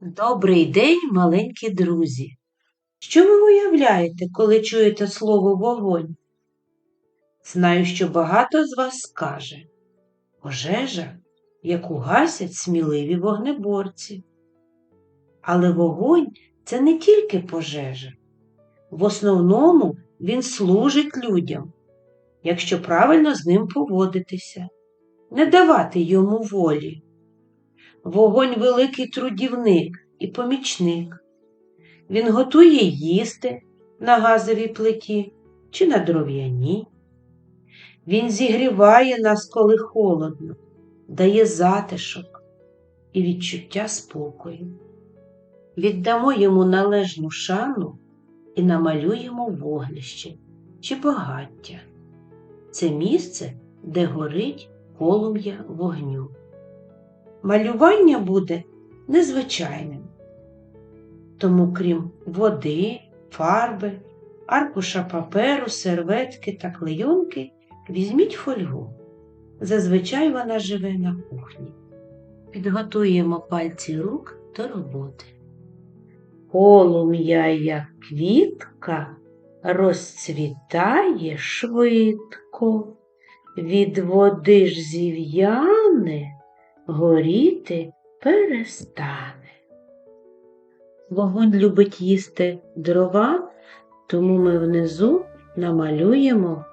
Добрий день, маленькі друзі! Що ви уявляєте, коли чуєте слово вогонь? Знаю, що багато з вас скаже пожежа, яку гасять сміливі вогнеборці. Але вогонь це не тільки пожежа. В основному він служить людям, якщо правильно з ним поводитися, не давати йому волі. Вогонь великий трудівник і помічник. Він готує їсти на газовій плиті чи на дров'яній. Він зігріває нас, коли холодно, дає затишок і відчуття спокою. Віддамо йому належну шану і намалюємо вогнище чи багаття. Це місце, де горить полум'я вогню. Малювання буде незвичайним. Тому, крім води, фарби, аркуша паперу, серветки та клейонки, візьміть фольгу. Зазвичай вона живе на кухні. Підготуємо пальці рук до роботи. Полум'я, як квітка, розцвітає швидко, від води ж зів'яне горіти перестане. Вогонь любить їсти дрова, тому ми внизу намалюємо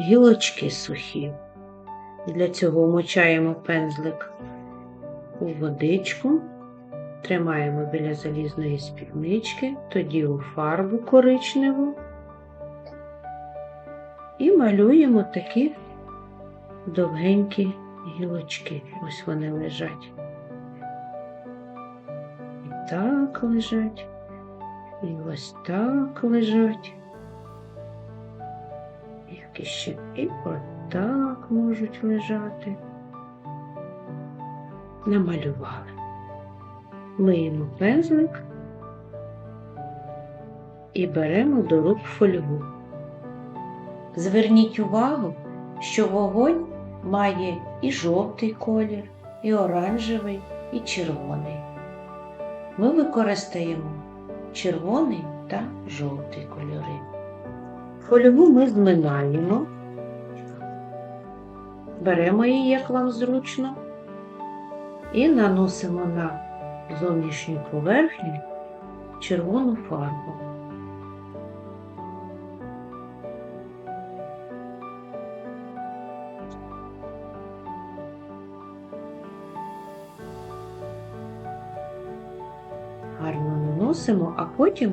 гілочки сухі. Для цього вмочаємо пензлик у водичку, тримаємо біля залізної співнички, тоді у фарбу коричневу і малюємо такі довгенькі гілочки. Ось вони лежать. І так лежать, і ось так лежать. Як іще і отак можуть лежати. Намалювали. Миємо пензлик і беремо до рук фольгу. Зверніть увагу, що вогонь має і жовтий колір, і оранжевий, і червоний. Ми використаємо червоний та жовтий кольори. Фольгу ми зминаємо, беремо її, як вам зручно, і наносимо на зовнішню поверхню червону фарбу. Гарно наносимо, а потім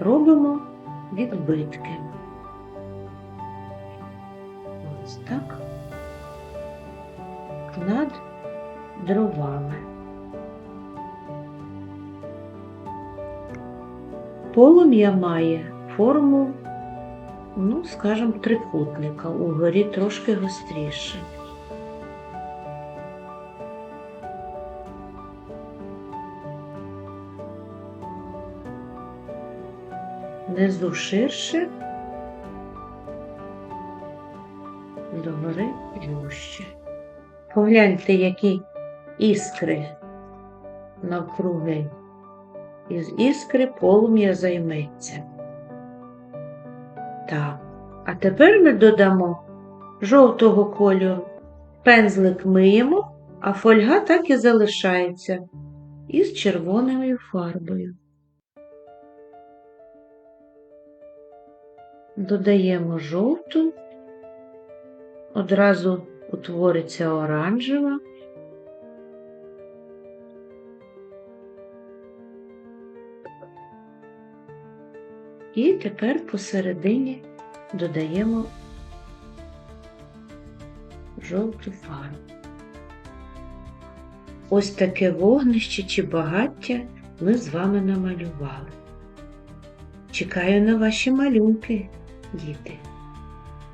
робимо відбитки. Ось так над дровами. Полум'я має форму, ну, скажімо, трикутника, угорі трошки гостріше. Внизу ширше, догори вужче. Погляньте, які іскри навкруги. Із іскри полум'я займеться. Так, а тепер ми додамо жовтого кольору. Пензлик миємо, а фольга так і залишається із червоною фарбою. Додаємо жовту, одразу утвориться оранжева. І тепер посередині додаємо жовту фарбу. Ось таке вогнище чи багаття ми з вами намалювали. Чекаю на ваші малюнки діти,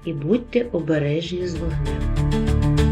і будьте обережні з вогнем.